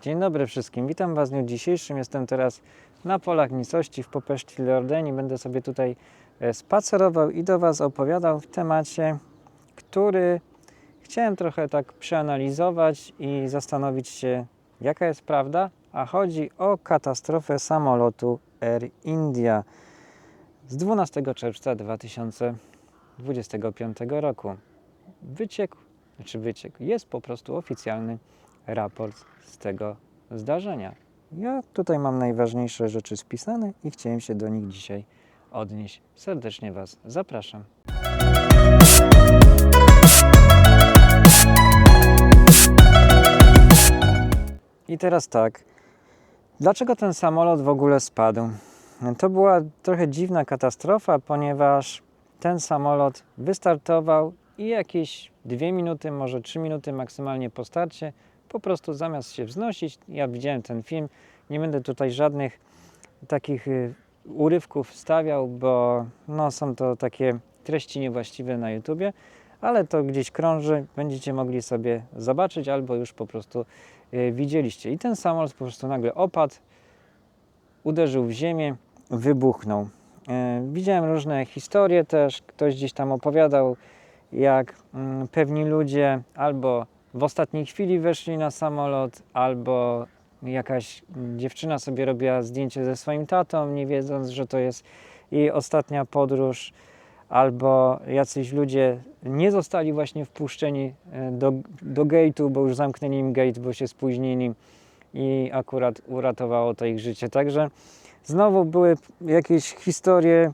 Dzień dobry wszystkim, witam Was w dniu dzisiejszym. Jestem teraz na polach nicości w Popeszci Leordeni. Będę sobie tutaj e, spacerował i do Was opowiadał w temacie, który chciałem trochę tak przeanalizować i zastanowić się, jaka jest prawda, a chodzi o katastrofę samolotu Air India z 12 czerwca 2025 roku. Wyciekł, czy wyciekł, jest po prostu oficjalny raport z tego zdarzenia. Ja tutaj mam najważniejsze rzeczy spisane i chciałem się do nich dzisiaj odnieść. Serdecznie Was zapraszam. I teraz tak. Dlaczego ten samolot w ogóle spadł? To była trochę dziwna katastrofa, ponieważ ten samolot wystartował i jakieś dwie minuty, może trzy minuty maksymalnie po starcie, po prostu zamiast się wznosić, ja widziałem ten film, nie będę tutaj żadnych takich y, urywków stawiał, bo no, są to takie treści niewłaściwe na YouTubie, ale to gdzieś krąży, będziecie mogli sobie zobaczyć albo już po prostu y, widzieliście. I ten samolot po prostu nagle opadł, uderzył w ziemię, wybuchnął. E, Widziałem różne historie też, ktoś gdzieś tam opowiadał, jak mm, pewni ludzie albo w ostatniej chwili weszli na samolot, albo jakaś dziewczyna sobie robiła zdjęcie ze swoim tatą, nie wiedząc, że to jest jej ostatnia podróż, albo jacyś ludzie nie zostali właśnie wpuszczeni e, do, do gate'u, bo już zamknęli im gate, bo się spóźnili i akurat uratowało to ich życie. Także znowu były jakieś historie,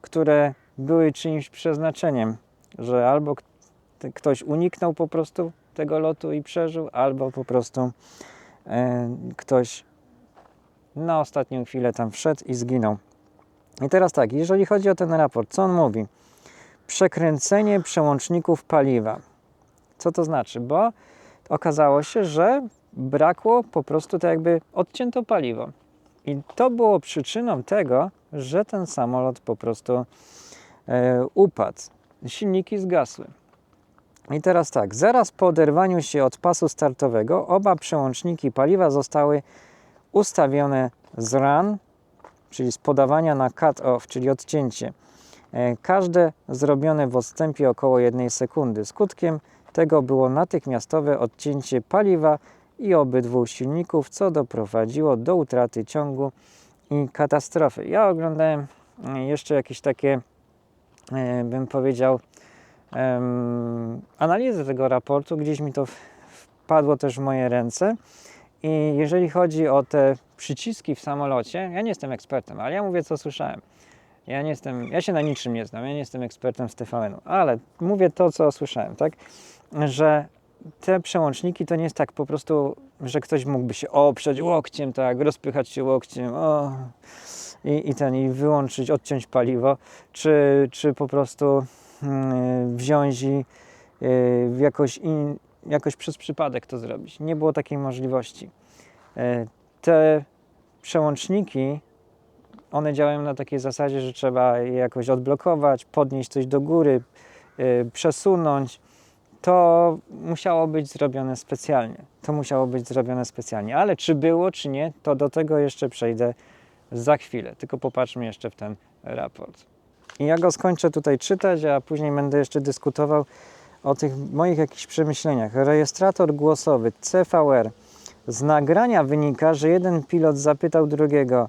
które były czyimś przeznaczeniem, że albo ktoś uniknął po prostu tego lotu i przeżył, albo po prostu e, ktoś na ostatnią chwilę tam wszedł i zginął. I teraz tak, jeżeli chodzi o ten raport, co on mówi? Przekręcenie przełączników paliwa. Co to znaczy? Bo okazało się, że brakło po prostu tak jakby odcięto paliwo. I to było przyczyną tego, że ten samolot po prostu e, upadł. Silniki zgasły. I teraz tak, zaraz po oderwaniu się od pasu startowego, oba przełączniki paliwa zostały ustawione z run, czyli z podawania na cut-off, czyli odcięcie. E, Każde zrobione w odstępie około 1 sekundy. Skutkiem tego było natychmiastowe odcięcie paliwa i obydwu silników, co doprowadziło do utraty ciągu i katastrofy. Ja oglądałem e, jeszcze jakieś takie, e, bym powiedział, analizę tego raportu, gdzieś mi to wpadło też w moje ręce. I jeżeli chodzi o te przyciski w samolocie, ja nie jestem ekspertem, ale ja mówię, co słyszałem. Ja nie jestem, ja się na niczym nie znam, ja nie jestem ekspertem z TVN-u, ale mówię to, co słyszałem, tak? Że te przełączniki to nie jest tak po prostu, że ktoś mógłby się oprzeć łokciem, tak, rozpychać się łokciem, o, i, i ten, i wyłączyć, odciąć paliwo, czy, czy po prostu wziąć i y, jakoś, in, jakoś przez przypadek to zrobić. Nie było takiej możliwości. E, Te przełączniki, one działają na takiej zasadzie, że trzeba je jakoś odblokować, podnieść coś do góry, y, przesunąć. To musiało być zrobione specjalnie. To musiało być zrobione specjalnie. Ale czy było, czy nie, to do tego jeszcze przejdę za chwilę. Tylko popatrzmy jeszcze w ten raport. I ja go skończę tutaj czytać, a później będę jeszcze dyskutował o tych moich jakichś przemyśleniach. Rejestrator głosowy CVR. Z nagrania wynika, że jeden pilot zapytał drugiego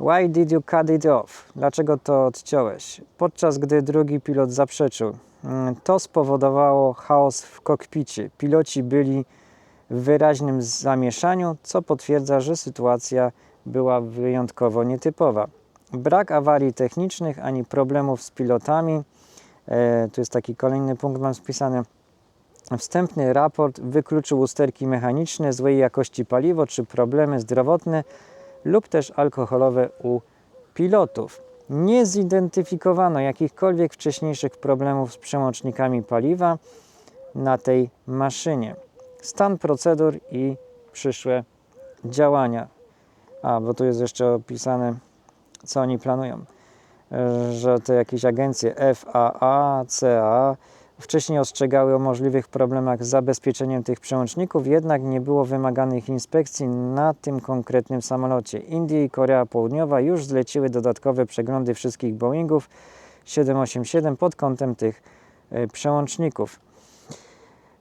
Why did you cut it off? Dlaczego to odciąłeś? Podczas gdy drugi pilot zaprzeczył. Mm, To spowodowało chaos w kokpicie. Piloci byli w wyraźnym zamieszaniu, co potwierdza, że sytuacja była wyjątkowo nietypowa. Brak awarii technicznych ani problemów z pilotami. E, tu jest taki kolejny punkt, mam spisany. Wstępny raport wykluczył usterki mechaniczne, złej jakości paliwo czy problemy zdrowotne lub też alkoholowe u pilotów. Nie zidentyfikowano jakichkolwiek wcześniejszych problemów z przełącznikami paliwa na tej maszynie. Stan procedur i przyszłe działania. A, bo tu jest jeszcze opisane, co oni planują. E, Że te jakieś agencje FAA, CAA wcześniej ostrzegały o możliwych problemach z zabezpieczeniem tych przełączników, jednak nie było wymaganych inspekcji na tym konkretnym samolocie. Indie i Korea Południowa już zleciły dodatkowe przeglądy wszystkich Boeingów 787 pod kątem tych e, przełączników.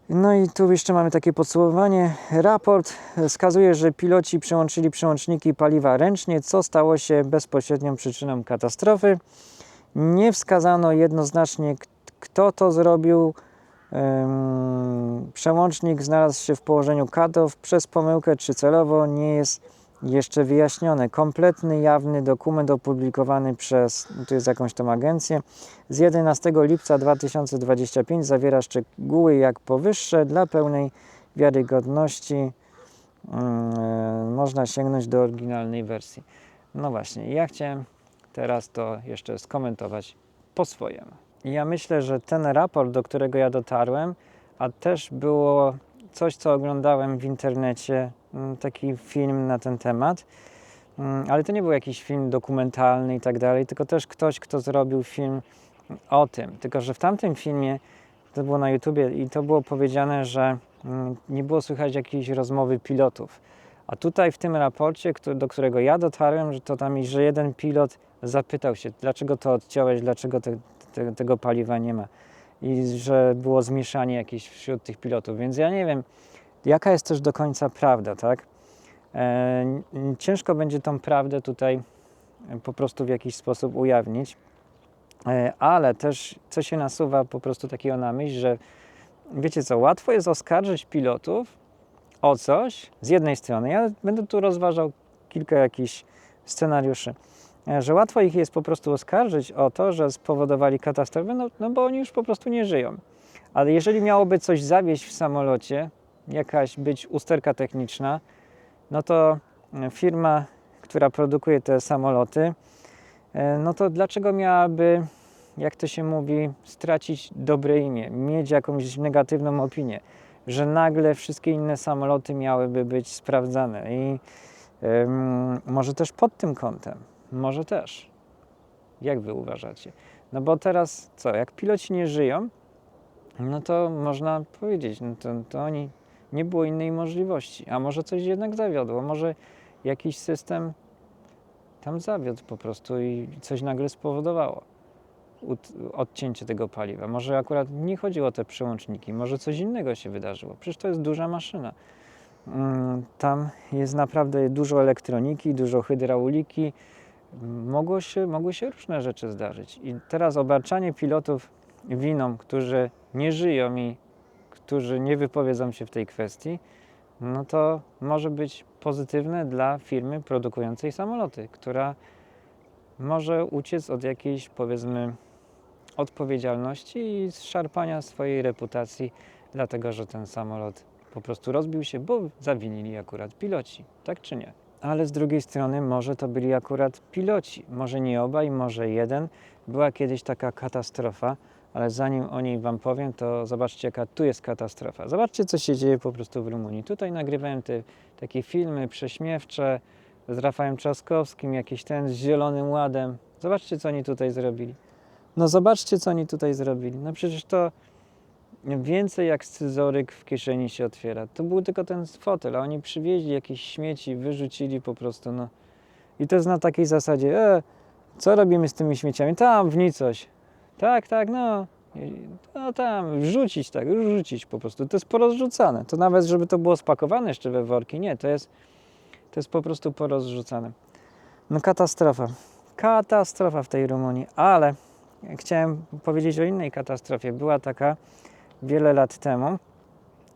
No i tu jeszcze mamy takie podsumowanie. Raport wskazuje, że piloci przełączyli przełączniki paliwa ręcznie, co stało się bezpośrednią przyczyną katastrofy. Nie wskazano jednoznacznie, kto to zrobił. Przełącznik znalazł się w położeniu cut-off przez pomyłkę czy celowo nie jest jeszcze wyjaśnione. Kompletny, jawny dokument opublikowany przez, tu jest jakąś tam agencję, z 11 lipca 2025 zawiera szczegóły jak powyższe. Dla pełnej wiarygodności mm, można sięgnąć do oryginalnej wersji. No właśnie, ja chciałem teraz to jeszcze skomentować po swojemu. Ja myślę, że ten raport, do którego ja dotarłem, a też było coś, co oglądałem w internecie, mm, taki film na ten temat, Mm, ale to nie był jakiś film dokumentalny i tak dalej, tylko też ktoś, kto zrobił film o tym. Tylko, że w tamtym filmie, to było na YouTubie i to było powiedziane, że mm, nie było słychać jakiejś rozmowy pilotów. A tutaj w tym raporcie, do którego ja dotarłem, że to tam, że jeden pilot zapytał się, dlaczego to odciąłeś, dlaczego te, te, tego paliwa nie ma. I że było zmieszanie jakieś wśród tych pilotów. Więc ja nie wiem, jaka jest też do końca prawda, tak? E, ciężko będzie tą prawdę tutaj e, po prostu w jakiś sposób ujawnić, E, ale też co się nasuwa po prostu takiego na myśl, że wiecie co, łatwo jest oskarżyć pilotów o coś z jednej strony. Ja będę tu rozważał kilka jakichś scenariuszy, że łatwo ich jest po prostu oskarżyć o to, że spowodowali katastrofę, no, no bo oni już po prostu nie żyją. Ale jeżeli miałoby coś zawieść w samolocie, jakaś być usterka techniczna, no to e, firma, która produkuje te samoloty, e, no to dlaczego miałaby, jak to się mówi, stracić dobre imię, mieć jakąś negatywną opinię, że nagle wszystkie inne samoloty miałyby być sprawdzane i em, może też pod tym kątem, może też. Jak wy uważacie? No bo teraz co, jak piloci nie żyją, no to można powiedzieć, no to, to oni nie było innej możliwości. A może coś jednak zawiodło, może jakiś system tam zawiódł po prostu i coś nagle spowodowało odcięcie tego paliwa. Może akurat nie chodziło o te przełączniki, może coś innego się wydarzyło. Przecież to jest duża maszyna. Mm, Tam jest naprawdę dużo elektroniki, dużo hydrauliki. Mogło się, mogły się różne rzeczy zdarzyć. I teraz obarczanie pilotów winą, którzy nie żyją i którzy nie wypowiedzą się w tej kwestii, no to może być pozytywne dla firmy produkującej samoloty, która może uciec od jakiejś, powiedzmy, odpowiedzialności i szarpania swojej reputacji, dlatego że ten samolot po prostu rozbił się, bo zawinili akurat piloci, tak czy nie? Ale z drugiej strony może to byli akurat piloci, może nie obaj, może jeden. Była kiedyś taka katastrofa, ale zanim o niej Wam powiem, to zobaczcie, jaka tu jest katastrofa. Zobaczcie, co się dzieje po prostu w Rumunii. Tutaj nagrywałem te takie filmy prześmiewcze z Rafałem Trzaskowskim, jakiś ten z Zielonym Ładem. Zobaczcie, co oni tutaj zrobili. No zobaczcie, co oni tutaj zrobili. No przecież to więcej jak scyzoryk w kieszeni się otwiera. To był tylko ten fotel, a oni przywieźli jakieś śmieci, wyrzucili po prostu, no. I to jest na takiej zasadzie, e, co robimy z tymi śmieciami? Tam, w nicość. Tak, tak, no. No tam, wrzucić tak, rzucić po prostu. To jest porozrzucane. To nawet, żeby to było spakowane jeszcze we worki, nie, to jest, to jest po prostu porozrzucane. No katastrofa. Katastrofa w tej Rumunii, ale chciałem powiedzieć o innej katastrofie. Była taka wiele lat temu,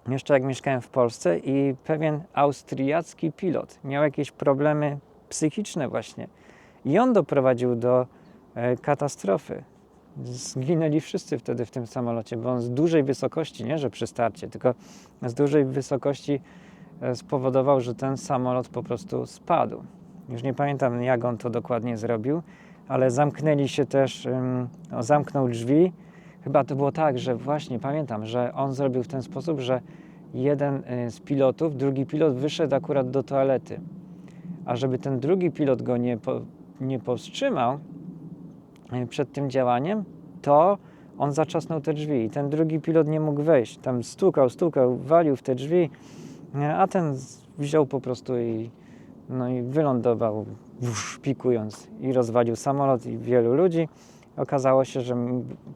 jeszcze jak mieszkałem w Polsce i pewien austriacki pilot miał jakieś problemy psychiczne właśnie. I on doprowadził do e, katastrofy. Zginęli wszyscy wtedy w tym samolocie, bo on z dużej wysokości, nie że przy starcie, tylko z dużej wysokości e, spowodował, że ten samolot po prostu spadł. Już nie pamiętam, jak on to dokładnie zrobił, ale zamknęli się też, zamknął drzwi. Chyba to było tak, że właśnie pamiętam, że on zrobił w ten sposób, że jeden y, z pilotów, drugi pilot wyszedł akurat do toalety. A żeby ten drugi pilot go nie, po, nie powstrzymał y, przed tym działaniem, to on zatrzasnął te drzwi i ten drugi pilot nie mógł wejść. Tam stukał, stukał, walił w te drzwi, nie, a ten wziął po prostu i, no i wylądował, pikując i rozwalił samolot i wielu ludzi. Okazało się, że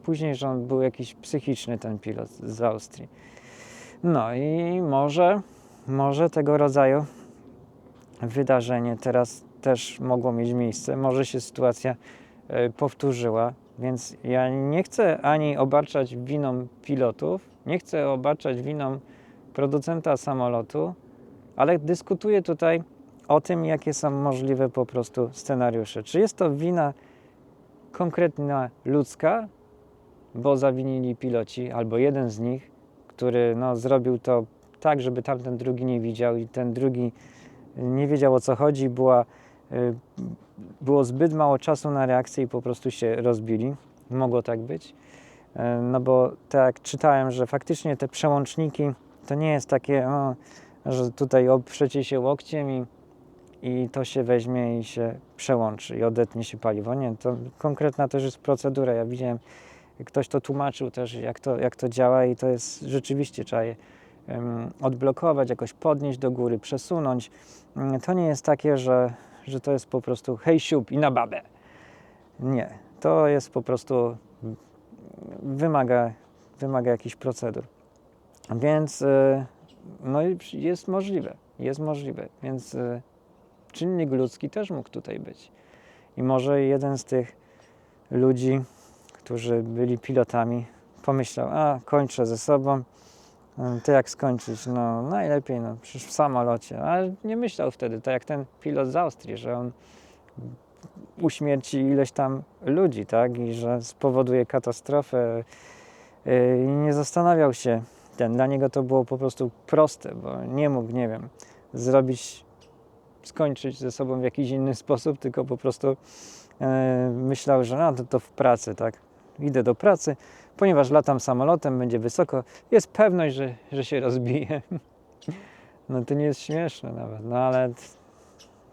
później, że on był jakiś psychiczny, ten pilot z Austrii. No i może, może tego rodzaju wydarzenie teraz też mogło mieć miejsce. Może się sytuacja e, powtórzyła, więc ja nie chcę ani obarczać winą pilotów, nie chcę obarczać winą producenta samolotu, ale dyskutuję tutaj o tym, jakie są możliwe po prostu scenariusze. Czy jest to wina konkretna ludzka, bo zawinili piloci, albo jeden z nich, który no, zrobił to tak, żeby tamten drugi nie widział i ten drugi nie wiedział o co chodzi, była, y, było zbyt mało czasu na reakcję i po prostu się rozbili. Mogło tak być. E, No bo tak czytałem, że faktycznie te przełączniki to nie jest takie, o, że tutaj oprzecie się łokciem i, i to się weźmie i się przełączy i odetnie się paliwo. Nie, to konkretna też jest procedura. Ja widziałem, ktoś to tłumaczył też, jak to, jak to działa i to jest rzeczywiście, trzeba je em, odblokować, jakoś podnieść do góry, przesunąć. Mm, To nie jest takie, że, że to jest po prostu hej siup i na babę. Nie, to jest po prostu wymaga, wymaga jakichś procedur. Więc y, no jest możliwe, jest możliwe, więc y, czynnik ludzki też mógł tutaj być. I może jeden z tych ludzi, którzy byli pilotami, pomyślał, a kończę ze sobą, y, to jak skończyć? No najlepiej, no przecież w samolocie. Ale nie myślał wtedy, tak jak ten pilot z Austrii, że on uśmierci ileś tam ludzi, tak? I że spowoduje katastrofę. Yy, I nie zastanawiał się. Ten, dla niego to było po prostu proste, bo nie mógł, nie wiem, zrobić, skończyć ze sobą w jakiś inny sposób, tylko po prostu yy, myślał, że no to, to w pracy, tak? Idę do pracy, ponieważ latam samolotem, będzie wysoko, jest pewność, że, że się rozbije. No to nie jest śmieszne nawet, no ale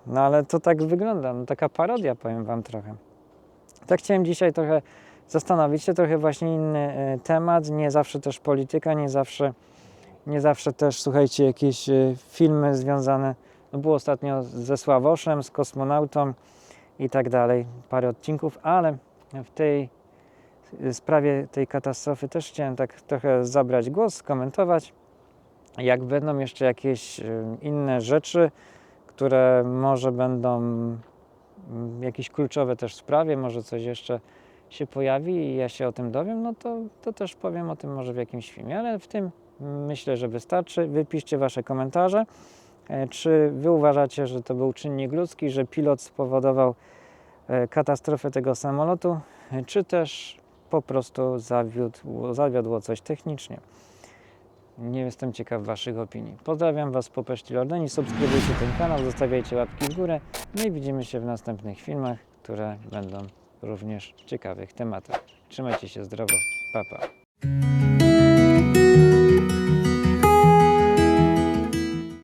no ale to tak wygląda, no taka parodia powiem Wam trochę. Tak chciałem dzisiaj trochę zastanowić się, trochę właśnie inny e, temat, nie zawsze też polityka, nie zawsze, nie zawsze też, słuchajcie, jakieś e, filmy związane, było ostatnio ze Sławoszem, z kosmonautą i tak dalej, parę odcinków, ale w tej sprawie tej katastrofy też chciałem tak trochę zabrać głos, skomentować, jak będą jeszcze jakieś e, inne rzeczy, które może będą mm, jakieś kluczowe też w sprawie, może coś jeszcze się pojawi i ja się o tym dowiem, no to, to też powiem o tym może w jakimś filmie, ale w tym myślę, że wystarczy. Wypiszcie Wasze komentarze. E, Czy Wy uważacie, że to był czynnik ludzki, że pilot spowodował e, katastrofę tego samolotu, e, czy też po prostu zawiódł, zawiodło coś technicznie? Nie jestem ciekaw Waszych opinii. Pozdrawiam Was po Peszci Lordeni, subskrybujcie ten kanał, zostawiajcie łapki w górę, no i widzimy się w następnych filmach, które będą również ciekawych tematach. Trzymajcie się zdrowo, pa pa.